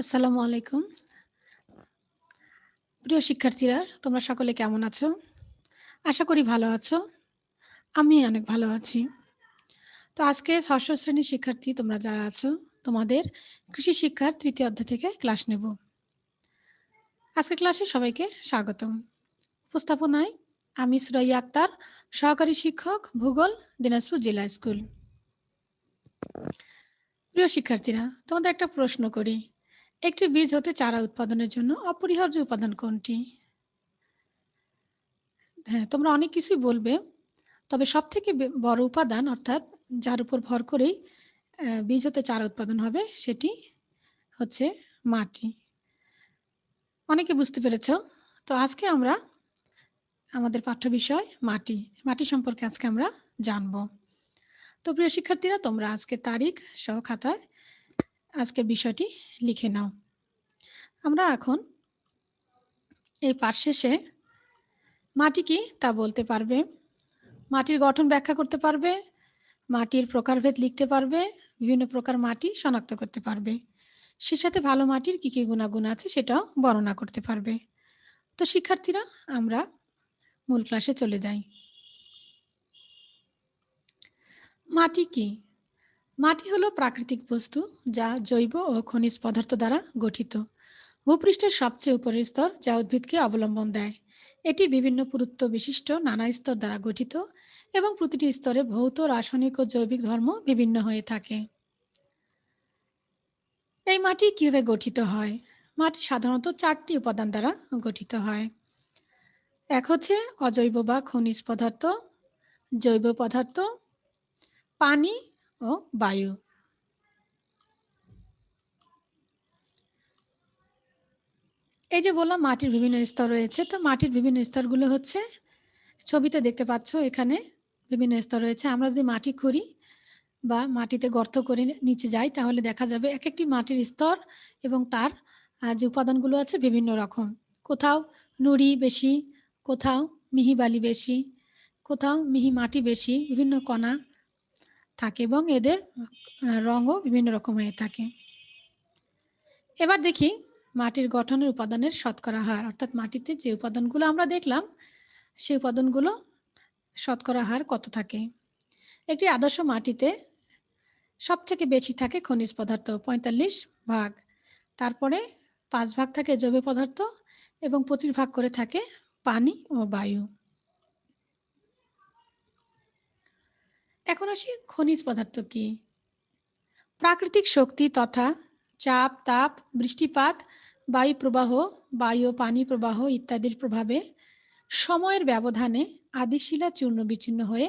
আসসালামু আলাইকুম। প্রিয় শিক্ষার্থীরা, তোমরা সকলে কেমন আছো? আশা করি ভালো আছো। আমি অনেক ভালো আছি। তো আজকে ষষ্ঠ শ্রেণির শিক্ষার্থী তোমরা যারা আছো, তোমাদের কৃষি শিক্ষার তৃতীয় অধ্যায় থেকে ক্লাস নেব। আজকের ক্লাসে সবাইকে স্বাগতম। উপস্থাপনায় আমি সুরাইয়া আক্তার, সহকারী শিক্ষক, ভূগোল, দিনাজপুর জেলা স্কুল। প্রিয় শিক্ষার্থীরা, তোমাদের একটা প্রশ্ন করি। একটি বীজ হতে চারা উৎপাদনের জন্য অপরিহার্য উপাদান কোনটি? হ্যাঁ, তোমরা অনেক কিছুই বলবে। তবে সব থেকে বড় উপাদান অর্থাৎ যার উপর ভর করেই বীজ হতে চারা উৎপাদন হবে সেটি হচ্ছে মাটি। অনেকে বুঝতে পেরেছ? তো আজকে আমরা আমাদের পাঠ্য বিষয় মাটি। মাটি সম্পর্কে আজকে আমরা জানব। তো প্রিয় শিক্ষার্থীরা তোমরা আজকে তারিখ সহ খাতায় আজকের বিষয়টি লিখে নাও। আমরা এখন এই পাঠ শেষে মাটি কি তা বলতে পারবে, মাটির গঠন ব্যাখ্যা করতে পারবে, মাটির প্রকারভেদ লিখতে পারবে, বিভিন্ন প্রকার মাটি শনাক্ত করতে পারবে। সে সাথে ভালো মাটির কি, কি গুণাগুণ আছে সেটাও বর্ণনা করতে পারবে। তো শিক্ষার্থীরা আমরা মূল ক্লাসে চলে যাই। মাটি কি? মাটি হলো প্রাকৃতিক বস্তু যা জৈব ও খনিজ পদার্থ দ্বারা গঠিত। ভূপৃষ্ঠের সবচেয়ে উপরের স্তর যা উদ্ভিদকে অবলম্বন দেয়। এটি বিভিন্ন পুরুত্ব বিশিষ্ট নানা স্তর দ্বারা গঠিত এবং প্রতিটি স্তরে ভৌত, রাসায়নিক ও জৈবিক ধর্ম বিভিন্ন হয়ে থাকে। এই মাটি কীভাবে গঠিত হয়? মাটি সাধারণত চারটি উপাদান দ্বারা গঠিত হয়। এক হচ্ছে অজৈব বা খনিজ পদার্থ, জৈব পদার্থ, পানি ও বায়ু। এই যে বললাম, মাটির বিভিন্ন স্তর রয়েছে, তো মাটির বিভিন্ন স্তরগুলো হচ্ছে, ছবিতে দেখতে পাচ্ছ এখানে বিভিন্ন স্তর রয়েছে আমরা যদি মাটি খুঁড়ি বা মাটিতে গর্ত করে নিচে যাই, তাহলে দেখা যাবে এক একটি মাটির স্তর এবং তার যে উপাদানগুলো আছে বিভিন্ন রকম কোথাও নুড়ি বেশি, কোথাও মিহি বালি বেশি, কোথাও মিহি মাটি বেশি, বিভিন্ন কণা থাকে এবং এদের রঙও বিভিন্ন রকম হয়ে থাকে। এবার দেখি মাটির গঠনের উপাদানের শতকরা হার। অর্থাৎ মাটিতে যে উপাদানগুলো আমরা দেখলাম, সেই উপাদানগুলো শতকরা হার কত থাকে? একটি আদর্শ মাটিতে সব থেকে বেশি থাকে খনিজ পদার্থ, পঁয়তাল্লিশ ভাগ। তারপরে পাঁচ ভাগ থাকে জৈব পদার্থ এবং পঁচিশ ভাগ করে থাকে পানি ও বায়ু। এখন আসি খনিজ পদার্থ কি? প্রাকৃতিক শক্তি তথা চাপ, তাপ, বৃষ্টিপাত, বায়ু প্রবাহ, বায়ু পানি প্রবাহ ইত্যাদির প্রভাবে সময়ের ব্যবধানে আদিশিলা চূর্ণ বিচ্ছিন্ন হয়ে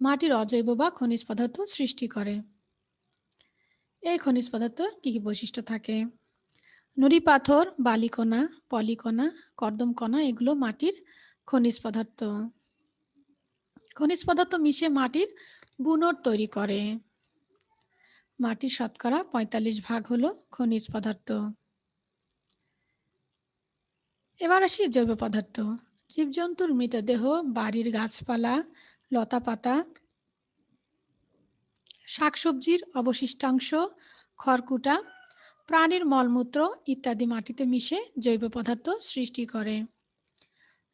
মাটির অজৈব বা খনিজ পদার্থ সৃষ্টি করে। এই খনিজ পদার্থ কি কি বৈশিষ্ট্য থাকে? নুড়ি পাথর, বালিকণা, পলিকণা, কর্দমকণা এগুলো মাটির খনিজ পদার্থ। খনিজ পদার্থ মিশে মাটির বুনট তৈরি করে। মাটির শতকরা পঁয়তাল্লিশ ভাগ হলো খনিজ পদার্থ। এবার আসি জৈব পদার্থ। জীবজন্তুর মৃতদেহ, বাড়ির গাছপালা লতা পাতা শাকসবজির অবশিষ্টাংশ, খড়কুটা, প্রাণীর মলমূত্র ইত্যাদি মাটিতে মিশে জৈব পদার্থ সৃষ্টি করে।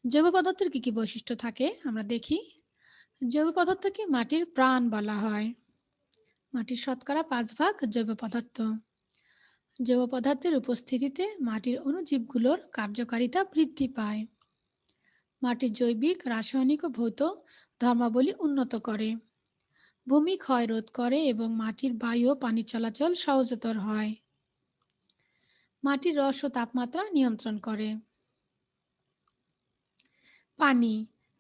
জৈব পদার্থের কি কি বৈশিষ্ট্য থাকে আমরা দেখি। জৈব পদার্থকে মাটির প্রাণ বলা হয়। মাটির শতকরা পাঁচ ভাগ জৈব পদার্থ। জৈব পদার্থের উপস্থিতিতে মাটির অণুজীবগুলোর কার্যকারিতা বৃদ্ধি পায়। মাটির জৈবিক, রাসায়নিক ও ভৌত ধর্মাবলী উন্নত করে। ভূমি ক্ষয় রোধ করে এবং মাটির বায়ু পানি চলাচল সহজতর হয়। মাটির রস ও তাপমাত্রা নিয়ন্ত্রণ করে। পানি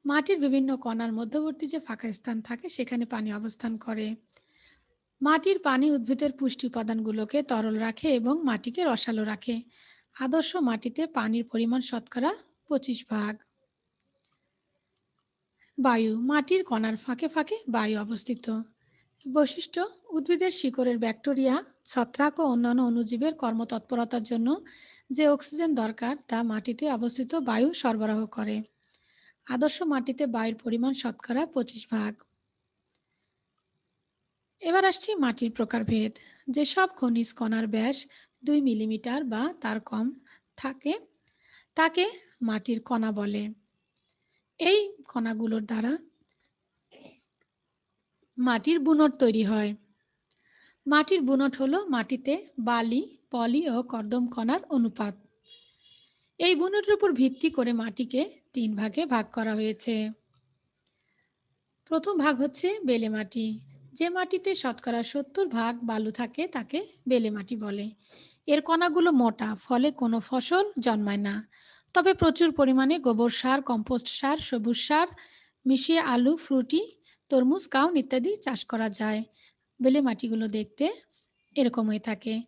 মাটির বিভিন্ন কণার মধ্যবর্তী যে ফাঁকা স্থান থাকে, সেখানে পানি অবস্থান করে। মাটির পানি উদ্ভিদের পুষ্টি উপাদানগুলোকে তরল রাখে এবং মাটিকে রসালো রাখে। আদর্শ মাটিতে পানির পরিমাণ শতকরা পঁচিশ ভাগ। বায়ু, মাটির কণার ফাঁকে ফাঁকে বায়ু অবস্থিত। বৈশিষ্ট্য, উদ্ভিদের শিকড়ের ব্যাকটেরিয়া, ছত্রাক ও অন্যান্য অণুজীবের কর্মতৎপরতার জন্য যে অক্সিজেন দরকার, তা মাটিতে অবস্থিত বায়ু সরবরাহ করে। আদর্শ মাটিতে বায়ুর পরিমাণ শতকরা পঁচিশ ভাগ। এবার আসছি মাটির প্রকারভেদ। যেসব খনিজ কণার ব্যাস দুই মিলিমিটার বা তার কম থাকে, তাকে মাটির কণা বলে। এই কণাগুলোর দ্বারা মাটির বুনট তৈরি হয়। মাটির বুনট হলো মাটিতে বালি, পলি ও কর্দম কণার অনুপাত। এই বুনটের উপর ভিত্তি করে মাটিকে তিন ভাগে ভাগ করা হয়েছে। প্রথম ভাগ হচ্ছে বেলে মাটি। যে মাটিতে শতকরা সত্তর ভাগ বালু থাকে, তাকে বেলে মাটি বলে। এর কণাগুলো মোটা, ফলে কোনো ফসল জন্মায় না। তবে প্রচুর পরিমাণে গোবর সার, কম্পোস্ট সার, সবুজ সার, মিশিয়ে আলু, ফ্রুটি, তরমুজ, কাউন ইত্যাদি চাষ করা যায়। বেলে মাটিগুলো দেখতে এরকম হয়ে থাকে।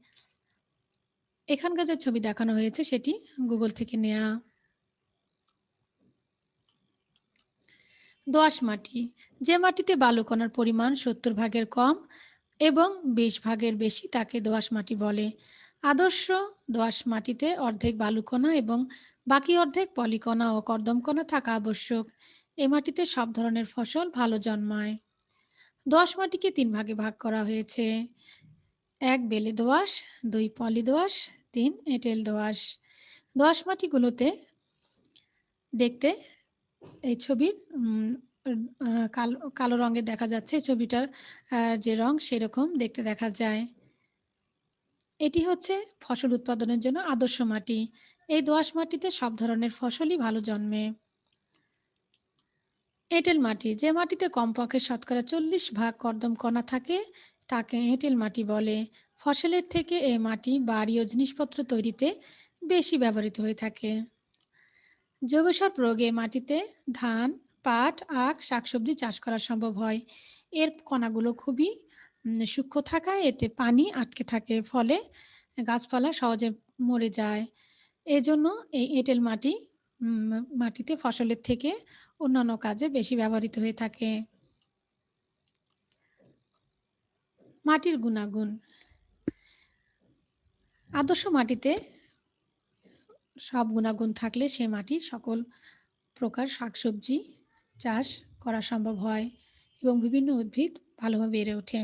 এখানকার যে ছবি দেখানো হয়েছে, সেটি গুগল থেকে নেওয়া দোআঁশ মাটি। যে মাটিতে বালুকণার পরিমাণ সত্তর ভাগের কম এবং বিশ ভাগের বেশি, তাকে দোআঁশ মাটি বলে। আদর্শ দোআঁশ মাটিতে অর্ধেক বালুকণা এবং বাকি অর্ধেক পলিকণা ও কর্দমকণা থাকা আবশ্যক। এ মাটিতে সব ধরনের ফসল ভালো জন্মায়। দোআঁশ মাটিকে তিন ভাগে ভাগ করা হয়েছে। এক বেলে দোআঁশ, দুই পলি দোআঁশ, তিন এঁটেল দোআঁশ। দোআঁশ মাটিগুলোতে দেখতে এই ছবির কালো কালো রঙের দেখা যাচ্ছে। ছবিটার যে রং সেরকম দেখতে দেখা যায়। এটি হচ্ছে ফসল উৎপাদনের জন্য আদর্শ মাটি। এই দোআঁশ মাটিতে সব ধরনের ফসলই ভালো জন্মে। এঁটেল মাটি, যে মাটিতে কমপক্ষে শতকরা চল্লিশ ভাগ কর্দম কণা থাকে তাকে এঁটেল মাটি বলে। ফসলের থেকে এ মাটি বাড়ি ও জিনিসপত্র তৈরিতে বেশি ব্যবহৃত হয়ে থাকে। জৈব সার প্রয়োগে মাটিতে ধান, পাট, আখ, শাকসবজি চাষ করা সম্ভব হয়। এর কণাগুলো খুবই সূক্ষ্ম থাকায় এতে পানি আটকে থাকে, ফলে গাছপালা সহজে মরে যায়। এজন্য এই এঁটেল মাটি মাটিতে ফসলের থেকে অন্যান্য কাজে বেশি ব্যবহৃত হয়ে থাকে। মাটির গুণাগুণ। আদর্শ মাটিতে সব গুণাগুণ থাকলে সে মাটি সকল প্রকার শাকসবজি, চাষ করা সম্ভব হয় এবং বিভিন্ন উদ্ভিদ ভালোভাবে বেড়ে ওঠে।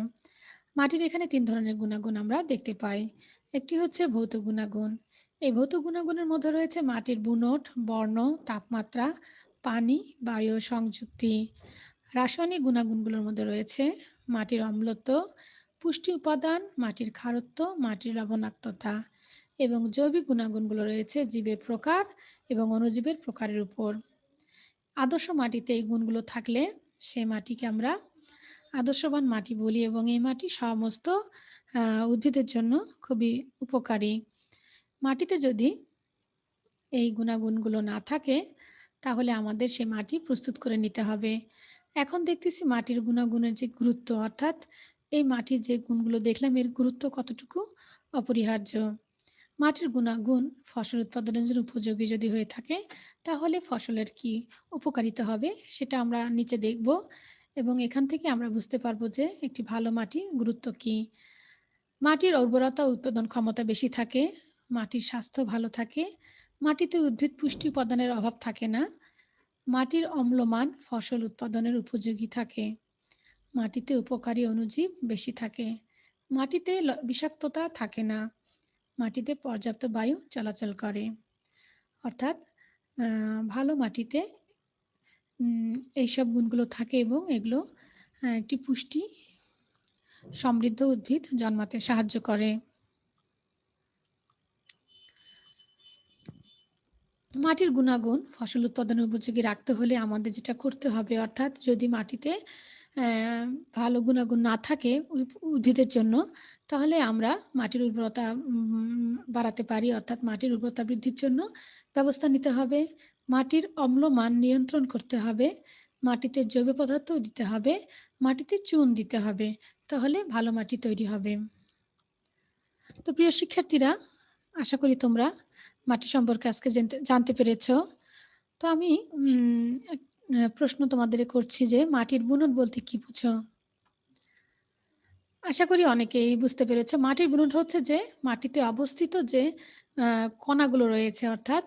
মাটির এখানে তিন ধরনের গুণাগুণ আমরা দেখতে পাই। একটি হচ্ছে ভৌত গুণাগুণ। এই ভৌত গুণাগুণের মধ্যে রয়েছে মাটির বুনট, বর্ণ, তাপমাত্রা, পানি, বায়ু সংযুক্তি। রাসায়নিক গুণাগুণগুলোর মধ্যে রয়েছে মাটির অম্লত্ব পুষ্টি উপাদান, মাটির খারত্ব, মাটির লবণাক্ততা এবং জৈবিক গুণাগুণগুলো রয়েছে জীবের প্রকার এবং অণুজীবের প্রকারের উপর। আদর্শ মাটিতে এই গুণগুলো থাকলে সে মাটিকে আমরা আদর্শবান মাটি বলি এবং এই মাটি সমস্ত উদ্ভিদের জন্য খুবই উপকারী। মাটিতে যদি এই গুণাগুণগুলো না থাকে, তাহলে আমাদের সে মাটি প্রস্তুত করে নিতে হবে। এখন দেখতেছি মাটির গুণাগুণের যে গুরুত্ব, অর্থাৎ এই মাটির যে গুণগুলো দেখলাম, এর গুরুত্ব কতটুকু? অপরিহার্য। মাটির গুণাগুণ ফসল উৎপাদনের জন্য উপযোগী যদি হয়ে থাকে, তাহলে ফসলের কি উপকারিতা হবে সেটা আমরা নিচে দেখব এবং এখান থেকে আমরা বুঝতে পারব যে একটি ভালো মাটি গুরুত্ব কি। মাটির উর্বরতা উৎপাদন ক্ষমতা বেশি থাকে, মাটির স্বাস্থ্য ভালো থাকে, মাটিতে উদ্ভিদ পুষ্টি উপাদানের অভাব থাকে না, মাটির অম্লমান ফসল উৎপাদনের উপযোগী থাকে। মাটিতে উপকারী অণুজীব বেশি থাকে। মাটিতে বিষাক্ততা থাকে না। মাটিতে পর্যাপ্ত বায়ু চলাচল করে। অর্থাৎ ভালো মাটিতে এইসব গুণগুলো থাকে এবং এগুলো একটি পুষ্টি সমৃদ্ধ উদ্ভিদ জন্মাতে সাহায্য করে। মাটির গুণাগুণ, ফসল উৎপাদনের উপযোগী রাখতে হলে আমাদের যেটা করতে হবে, অর্থাৎ যদি মাটিতে ভালো গুণাগুণ না থাকে উদ্ভিদের জন্য, তাহলে আমরা মাটির উর্বরতা বাড়াতে পারি, অর্থাৎ মাটির উর্বরতা বৃদ্ধির জন্য ব্যবস্থা নিতে হবে। মাটির অম্ল মান নিয়ন্ত্রণ করতে হবে, মাটিতে জৈব পদার্থ দিতে হবে, মাটিতে চুন দিতে হবে, তাহলে ভালো মাটি তৈরি হবে। তো প্রিয় শিক্ষার্থীরা, আশা করি তোমরা মাটি সম্পর্কে আজকে জানতে পেরেছ। তো আমি প্রশ্ন তোমাদের করছি যে মাটির বুনট বলতে কি বুঝো? আশা করি অনেকেই বুঝতে পেরেছ। মাটির বুনট হচ্ছে যে মাটিতে অবস্থিত যে কণাগুলো রয়েছে অর্থাৎ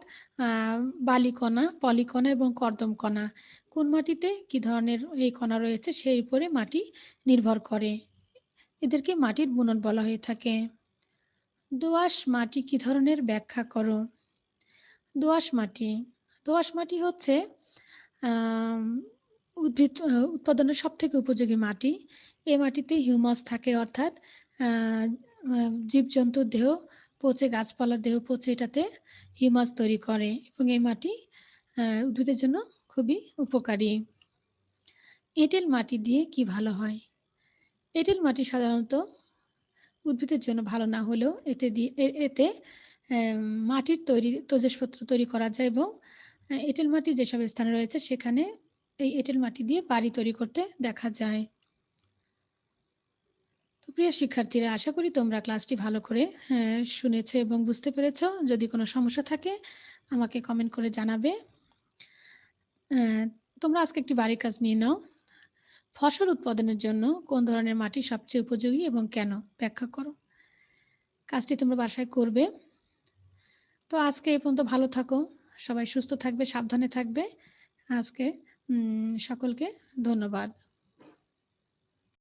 বালি কণা পলিকণা এবং কর্দম কণা কোন মাটিতে কি ধরনের এই কণা রয়েছে সেই উপরে মাটি নির্ভর করে। এদেরকে মাটির বুনট বলা হয়ে থাকে। দোআঁশ মাটি কি ধরনের? ব্যাখ্যা করো? দোআঁশ মাটি, দোআঁশ মাটি হচ্ছে উদ্ভিদ উৎপাদনের সবথেকে উপযোগী মাটি। এ মাটিতে হিউমাস থাকে অর্থাৎ জীবজন্তুর দেহ পচে, গাছপালার দেহ পচে, এটাতে হিউমাস তৈরি করে এবং এই মাটি উদ্ভিদের জন্য খুবই উপকারী। এঁটেল মাটি দিয়ে কি ভালো হয়? এঁটেল মাটি সাধারণত উদ্ভিদের জন্য ভালো না হলেও এতে দিয়ে এতে মাটির তৈরি, তৈজসপত্র তৈরি করা যায় এবং এঁটেল মাটি যেসব স্থানে রয়েছে সেখানে এই এঁটেল মাটি দিয়ে বাড়ি তৈরি করতে দেখা যায়। তো প্রিয় শিক্ষার্থীরা আশা করি তোমরা ক্লাসটি ভালো করে হ্যাঁ, শুনেছ এবং বুঝতে পেরেছ। যদি কোনো সমস্যা থাকে আমাকে কমেন্ট করে জানাবে। অ্যা তোমরা আজকে একটি বাড়ির কাজ নিয়ে নাও। ফসল উৎপাদনের জন্য কোন ধরনের মাটি সবচেয়ে উপযোগী এবং কেন? ব্যাখ্যা করো। কাজটি তোমরা বাসায় করবে। তো আজকে এ পর্যন্ত ভালো থাকো। সবাই সুস্থ থাকবে, সাবধানে থাকবে। আজকে সকলকে ধন্যবাদ।